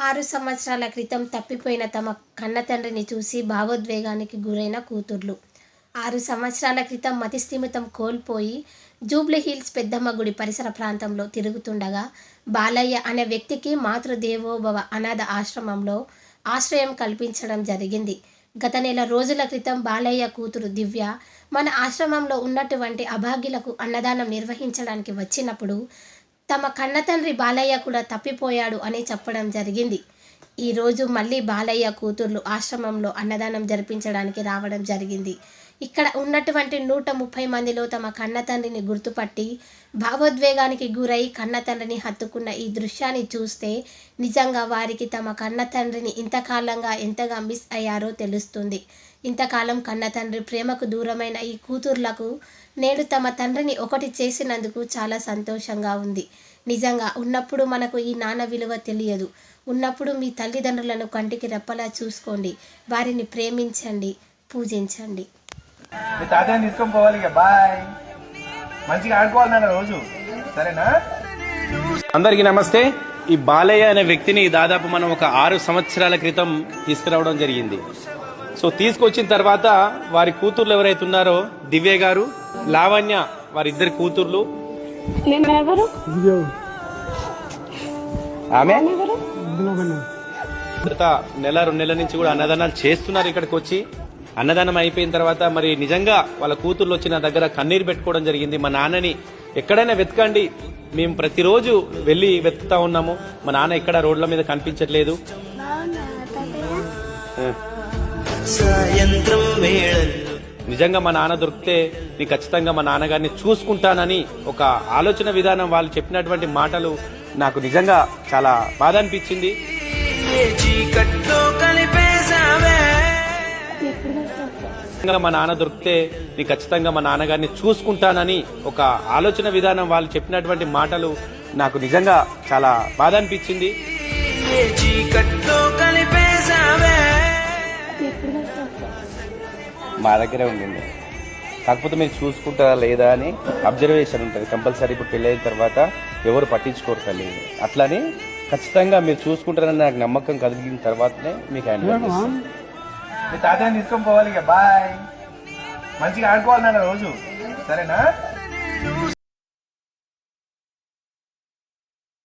ఆరు సంవత్సరాల క్రితం తప్పిపోయిన తమ కన్న తండ్రిని చూసి భావోద్వేగానికి గురైన కూతుర్లు. ఆరు సంవత్సరాల క్రితం మతిస్థిమితం కోల్పోయి జూబ్లీ హిల్స్ పెద్దమ్మ గుడి పరిసర ప్రాంతంలో తిరుగుతుండగా బాలయ్య అనే వ్యక్తికి మాతృదేవోభవ అనాథ ఆశ్రమంలో ఆశ్రయం కల్పించడం జరిగింది. గత నెల రోజుల క్రితం బాలయ్య కూతురు దివ్య మన ఆశ్రమంలో ఉన్నటువంటి అభాగ్యులకు అన్నదానం నిర్వహించడానికి వచ్చినప్పుడు తమ కన్నతండ్రి బాలయ్య కూడా తప్పిపోయాడు అని చెప్పడం జరిగింది. ఈరోజు మళ్ళీ బాలయ్య కూతుర్లు ఆశ్రమంలో అన్నదానం జరిపించడానికి రావడం జరిగింది. ఇక్కడ ఉన్నటువంటి నూట ముప్పై మందిలో తమ కన్నతండ్రిని గుర్తుపట్టి భావోద్వేగానికి గురై కన్నతండ్రిని హత్తుకున్న ఈ దృశ్యాన్ని చూస్తే నిజంగా వారికి తమ కన్నతండ్రిని ఇంతకాలంగా ఎంతగా మిస్ అయ్యారో తెలుస్తుంది. ఇంతకాలం కన్నతండ్రి ప్రేమకు దూరమైన ఈ కూతుర్లకు నేడు తమ తండ్రిని ఒకటి చేసినందుకు చాలా సంతోషంగా ఉంది. నిజంగా ఉన్నప్పుడు మనకు ఈ నాన్న విలువ తెలియదు. ఉన్నప్పుడు మీ తల్లిదండ్రులను కంటికి రెప్పలా చూసుకోండి. వారిని ప్రేమించండి పూజించండి. మీ తాతయ్యని తీసుకొని పోవాలి ఇక బాయ్. మంచిగా ఆడుకోవాలి నాన్న రోజు. సరేనా? అందరికీ నమస్తే. ఈ బాలయ్య అనే వ్యక్తిని దాదాపు మనం ఒక ఆరు సంవత్సరాల క్రితం తీసుకురావడం జరిగింది. సో తీసుకొచ్చిన తర్వాత వారి కూతుర్లు ఎవరైతే ఉన్నారో దివ్య గారు లావణ్య వారిద్దరి కూతుర్లు. ఆమె? నెల రెండు నెలల నుంచి కూడా అన్నదానాలు చేస్తున్నారు ఇక్కడికి వచ్చి. అన్నదానం అయిపోయిన తర్వాత మరి నిజంగా వాళ్ళ కూతుర్లు వచ్చి నా దగ్గర కన్నీరు పెట్టుకోవడం జరిగింది. మా నాన్నని ఎక్కడైనా వెతకండి. మేము ప్రతిరోజు వెళ్ళి వెతుకుతా ఉన్నాము. మా నాన్న ఎక్కడ రోడ్ల మీద కనిపించట్లేదు. నిజంగా మా నాన్న దొరికితే నేను ఖచ్చితంగా మా నాన్నగారిని చూసుకుంటానని ఒక ఆలోచన విధానం వాళ్ళు చెప్పినటువంటి మాటలు నాకు నిజంగా చాలా బాధ అనిపించింది. చీకట్లో కలిపేశావే మా నాన్న దొరికితే నేను ఖచ్చితంగా మా నాన్నగారిని చూసుకుంటానని ఒక ఆలోచన విధానం వాళ్ళు చెప్పినటువంటి మాటలు నాకు నిజంగా చాలా బాధ అనిపించింది. మా దగ్గరే ఉండింది. కాకపోతే మీరు చూసుకుంటారా లేదా అని అబ్జర్వేషన్ ఉంటుంది. కంపల్సరీ ఇప్పుడు పెళ్ళైన తర్వాత ఎవరు పట్టించుకోరు తల్లి. అట్లని ఖచ్చితంగా మీరు చూసుకుంటారని నాకు నమ్మకం కలిగిన తర్వాతనే మీకు హ్యాండ్ మీ తాతయ్యని తీసుకొని పోవాలి ఇక. బాయ్ మంచిగా ఆడుకోవాలి నాన్న రోజు. సరేనా?